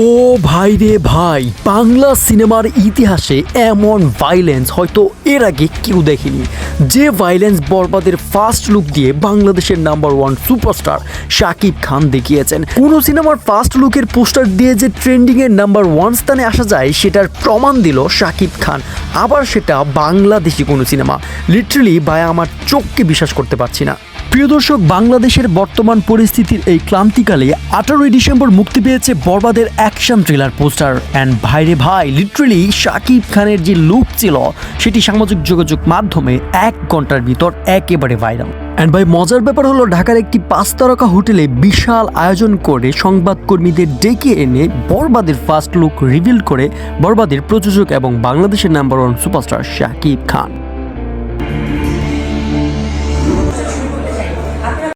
ও ভাই রে ভাই, বাংলা সিনেমার ইতিহাসে এমন ভাইলেন্স হয়তো এর আগে কেউ দেখেনি। যে ভাইলেন্স বরবাদের ফার্স্ট লুক দিয়ে বাংলাদেশের number one superstar Shakib Khan দেখিয়েছেন। কোনো সিনেমার ফার্স্ট লুকের পোস্টার দিয়ে যে ট্রেন্ডিং এর নাম্বার ওয়ান স্থানে আসা যায়, সেটার প্রমাণ দিল শাকিব খান। আবার সেটা বাংলাদেশি কোনো সিনেমা। লিটারালি ভাই, আমার চোখকে বিশ্বাস করতে পারছি না। প্রিয় দর্শক, বাংলাদেশের বর্তমান পরিস্থিতির এই ক্লান্তিকালে আঠারোই ডিসেম্বর মুক্তি পেয়েছে বরবাদের অ্যাকশন থ্রিলার পোস্টার। অ্যান্ড ভাইরে ভাই, লিটারেলি শাকিব খানের যে লুক ছিল, সেটি সামাজিক যোগাযোগ মাধ্যমে এক ঘণ্টার ভিতর একেবারে ভাইরাল অ্যান্ড ভাই, মজার ব্যাপার হলো, ঢাকার একটি পাঁচ তারকা হোটেলে বিশাল আয়োজন করে সংবাদকর্মীদের ডেকে এনে বরবাদের ফার্স্ট লুক রিভিল করে বরবাদের প্রযোজক এবং বাংলাদেশের number one superstar Shakib Khan.